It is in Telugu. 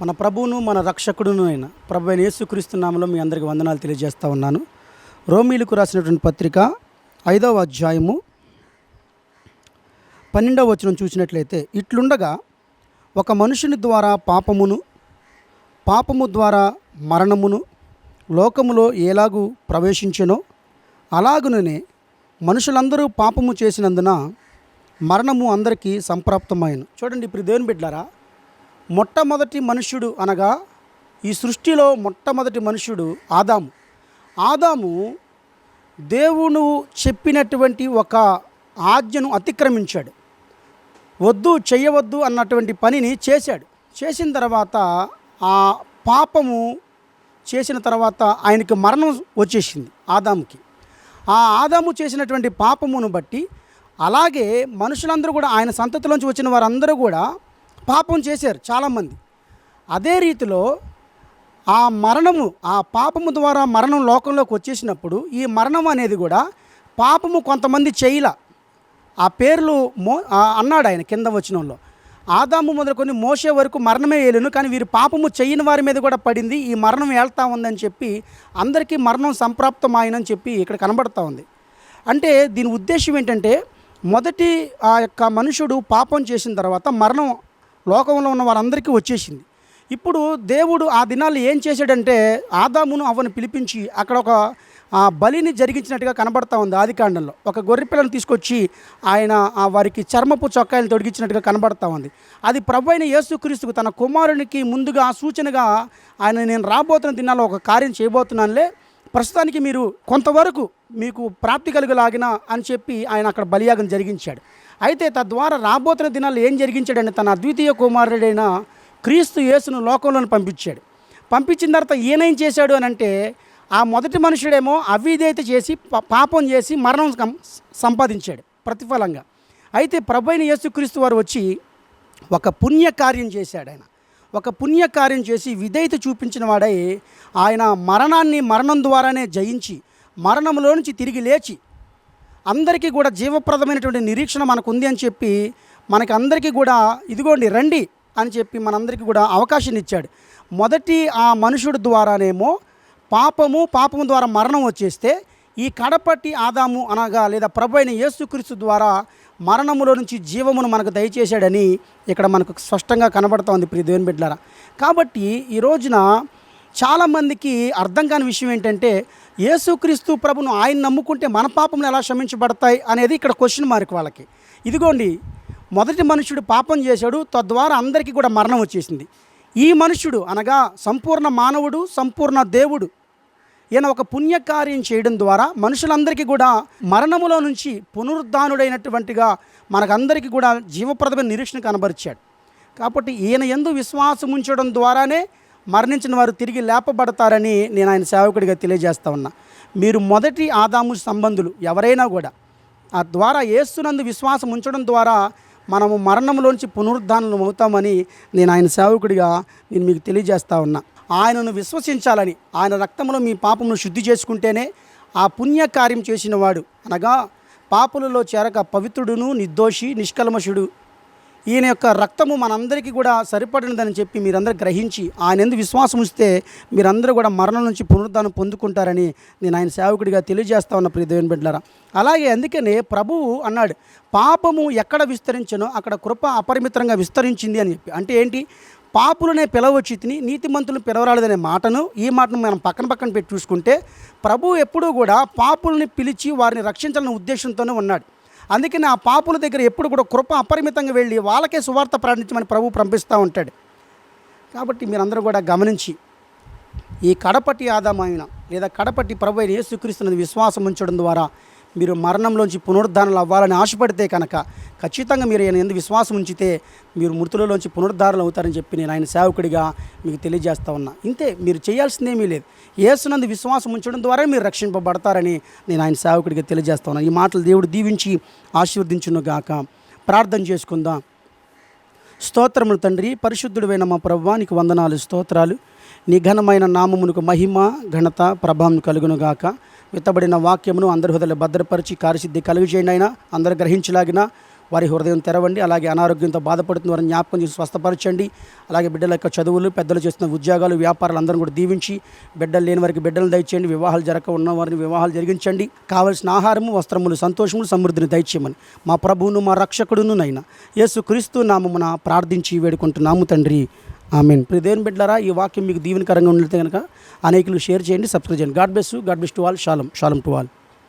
మన ప్రభువును మన రక్షకుడును అయిన ప్రభు అయిన యేసుక్రీస్తునామలో మీ అందరికి వందనాలు తెలియజేస్తూ ఉన్నాను. రోమీలకు రాసినటువంటి పత్రిక ఐదవ అధ్యాయము పన్నెండవ వచనం చూసినట్లయితే ఇట్లుండగా ఒక మనుషుని ద్వారా పాపమును పాపము ద్వారా మరణమును లోకములో ఎలాగూ ప్రవేశించెనో అలాగుననే మనుషులందరూ పాపము చేసినందున మరణము అందరికీ సంప్రాప్తమైన. చూడండి ఇప్పుడు దేవుని బిడ్డారా మొట్టమొదటి మనుష్యుడు అనగా ఈ సృష్టిలో మొట్టమొదటి మనుష్యుడు ఆదాము. ఆదాము దేవుడు చెప్పినటువంటి ఒక ఆజ్ఞను అతిక్రమించాడు. వద్దు చేయవద్దు అన్నటువంటి పనిని చేశాడు. చేసిన తర్వాత ఆ పాపము చేసిన తర్వాత ఆయనకి మరణం వచ్చేసింది ఆదాముకి. ఆ ఆదాము చేసినటువంటి పాపమును బట్టి అలాగే మనుషులందరూ కూడా ఆయన సంతతిలోంచి వచ్చిన వారందరూ కూడా పాపం చేశారు చాలామంది. అదే రీతిలో ఆ మరణము ఆ పాపము ద్వారా మరణం లోకంలోకి వచ్చేసినప్పుడు ఈ మరణం అనేది కూడా పాపము కొంతమంది చేయల. ఆ పేర్లు మో అన్నాడు ఆయన కింద వచ్చినంలో ఆదాము మొదలుకొని మోసే వరకు మరణమే వేయలేను కానీ వీరు పాపము చేయని వారి మీద కూడా పడింది. ఈ మరణం వెళ్తా ఉందని చెప్పి అందరికీ మరణం సంప్రాప్తమాయనని చెప్పి ఇక్కడ కనబడుతూ ఉంది. అంటే దీని ఉద్దేశం ఏంటంటే మొదటి ఆ యొక్క మనుషుడు పాపం చేసిన తర్వాత మరణం లోకంలో ఉన్న వారందరికీ వచ్చేసింది. ఇప్పుడు దేవుడు ఆ దినాల్లో ఏం చేశాడంటే ఆదామును అవ్వను పిలిపించి అక్కడ ఒక ఆ బలిని జరిగించినట్టుగా కనబడతా ఉంది ఆది కాండంలో ఒక గొర్రెపిల్లను తీసుకొచ్చి ఆయన ఆ వారికి చర్మపు చొక్కాయలు తొడిగించినట్టుగా కనబడతా ఉంది. అది ప్రభు అయిన యేసుక్రీస్తుకు తన కుమారునికి ముందుగా సూచనగా ఆయన నేను రాబోతున్న దినాల్లో ఒక కార్యం చేయబోతున్నానులే ప్రస్తుతానికి మీరు కొంతవరకు మీకు ప్రాప్తి కలుగులాగిన అని చెప్పి ఆయన అక్కడ బలియాగం జరిగించాడు. అయితే తద్వారా రాబోతున్న దినాల్లో ఏం జరిగించాడని తన అద్వితీయ కుమారుడైన క్రీస్తు యేసును లోకంలోని పంపించాడు. పంపించిన తర్వాత ఈయనేం చేశాడు అని అంటే ఆ మొదటి మనుషుడేమో అవిధేయత చేసి పా- పాపం చేసి మరణం సంపాదించాడు ప్రతిఫలంగా. అయితే ప్రభైన యేసుక్రీస్తు వారు వచ్చి ఒక పుణ్యకార్యం చేశాడు ఆయన. ఒక పుణ్యకార్యం చేసి విధేయత చూపించిన వాడై ఆయన మరణాన్ని మరణం ద్వారానే జయించి మరణంలో నుంచి తిరిగి లేచి అందరికీ కూడా జీవప్రదమైనటువంటి నిరీక్షణ మనకుంది అని చెప్పి మనకి అందరికీ కూడా ఇదిగోండి రండి అని చెప్పి మనందరికీ కూడా అవకాశం ఇచ్చాడు. మొదటి ఆ మనుషుడు ద్వారానేమో పాపము పాపము ద్వారా మరణం వచ్చేస్తే ఈ కడపట్టి ఆదాము అనగా లేదా ప్రభు అయిన యేసుక్రీస్తు ద్వారా మరణములో నుంచి జీవమును మనకు దయచేశాడని ఇక్కడ మనకు స్పష్టంగా కనబడుతోంది ప్రియ దేవుని బిడ్డారా కాబట్టి ఈ రోజున చాలామందికి అర్థం కాని విషయం ఏంటంటే యేసుక్రీస్తు ప్రభును ఆయన నమ్ముకుంటే మన పాపములు ఎలా క్షమించబడతాయి అనేది ఇక్కడ క్వశ్చన్ మార్క్ వాళ్ళకి. ఇదిగోండి మొదటి మనుషుడు పాపం చేశాడు తద్వారా అందరికీ కూడా మరణం వచ్చేసింది. ఈ మనుషుడు అనగా సంపూర్ణ మానవుడు సంపూర్ణ దేవుడు ఈయన ఒక పుణ్యకార్యం చేయడం ద్వారా మనుషులందరికీ కూడా మరణములో నుంచి పునరుద్ధానుడైనటువంటిగా మనకందరికీ కూడా జీవప్రదమైన నిరీక్షణ కనబరిచాడు. కాబట్టి ఈయన ఎందు విశ్వాసం ఉంచడం ద్వారానే మరణించిన వారు తిరిగి లేపబడతారని నేను ఆయన సేవకుడిగా తెలియజేస్తా ఉన్నా. మీరు మొదటి ఆదాము సంబంధులు ఎవరైనా కూడా ఆ ద్వారా ఏస్తునందు విశ్వాసం ఉంచడం ద్వారా మనము మరణంలోంచి పునరుద్ధానం అవుతామని నేను ఆయన సేవకుడిగా నేను మీకు తెలియజేస్తా ఉన్నా. ఆయనను విశ్వసించాలని ఆయన రక్తంలో మీ పాపమును శుద్ధి చేసుకుంటేనే ఆ పుణ్యకార్యం చేసిన వాడు అనగా పాపులలో చేరక పవిత్రుడును నిర్దోషి నిష్కల్మషుడు. ఈయన యొక్క రక్తము మనందరికీ కూడా సరిపడినదని చెప్పి మీరందరూ గ్రహించి ఆయన ఎందుకు విశ్వాసం ఉంచితే మీరందరూ కూడా మరణం నుంచి పునరుద్ధానం పొందుకుంటారని నేను ఆయన సేవకుడిగా తెలియజేస్తా ఉన్న ప్రియ దేవుని బిడ్డలారా. అలాగే అందుకనే ప్రభువు అన్నాడు పాపము ఎక్కడ విస్తరించనో? అక్కడ కృప అపరిమితంగా విస్తరించింది అని చెప్పి. అంటే ఏంటి? పాపులనే పిలవచ్చు తిని నీతిమంతులను పిలవరాలేదనే మాటను ఈ మాటను మనం పక్కన పక్కన పెట్టి చూసుకుంటే ప్రభు ఎప్పుడూ కూడా పాపుల్ని పిలిచి వారిని రక్షించాలనే ఉద్దేశంతోనే ఉన్నాడు. అందుకని ఆ పాపుల దగ్గర ఎప్పుడు కూడా కృప అపరిమితంగా వెళ్ళి వాళ్ళకే సువార్త ప్రకటించమని ప్రభు పంపిస్తూ ఉంటాడు. కాబట్టి మీరందరూ కూడా గమనించి ఈ కడపటి ఆదామైన లేదా కడపటి ప్రభు అయిన విశ్వాసం ఉంచడం ద్వారా మీరు మరణంలోంచి పునరుద్ధారణలు అవ్వాలని ఆశపడితే కనుక ఖచ్చితంగా మీరు ఆయన ఎందు విశ్వాసం ఉంచితే మీరు మృతులలోంచి పునరుద్ధారణలు అవుతారని చెప్పి నేను ఆయన సేవకుడిగా మీకు తెలియజేస్తా ఉన్నా. ఇంతే మీరు చేయాల్సిందేమీ లేదు. ఏసునందు విశ్వాసం ఉంచడం ద్వారా మీరు రక్షింపబడతారని నేను ఆయన సేవకుడిగా తెలియజేస్తా ఉన్నాను ఈ మాటలు దేవుడు దీవించి ఆశీర్వదించును గాక. ప్రార్థన చేసుకుందాం. స్తోత్రములు తండ్రి పరిశుద్ధుడైన మా ప్రభువా నీకు వందనాలు స్తోత్రాలు. నీ ఘనమైన నామమునకు మహిమ ఘనత ప్రభావం కలుగును గాక. విత్తబడిన వాక్యమును అందరి హృదయ భద్రపరిచి కార్యసిద్ధి కలుగు చేయండి అయినా అందరు గ్రహించలాగిన వారి హృదయం తెరవండి. అలాగే అనారోగ్యంతో బాధపడుతున్న వారిని జ్ఞాపకం చేసి స్వస్థపరచండి. అలాగే బిడ్డల యొక్క చదువులు పెద్దలు చేస్తున్న ఉద్యోగాలు వ్యాపారాలు అందరూ కూడా దీవించి బిడ్డలు లేని వారికి బిడ్డలు దయచేయండి. వివాహాలు జరగక ఉన్న వారిని వివాహాలు జరిగించండి. కావలసిన ఆహారము వస్త్రములు సంతోషములు సమృద్ధిని దయచేయమని మా ప్రభువును మా రక్షకుడును నైనా. యేసు క్రీస్తు నామమున ప్రార్థించి వేడుకుంటున్నాము తండ్రి. మీన్ ప్రియ దేవుని బిడ్డలారా ఈ వాక్యం మీకు దీవెనకరంగా ఉండితే కనుక అనేకులు షేర్ చేయండి సబ్స్క్రైబ్ చేయండి. God bless god bless to all. Shalom shalom to all.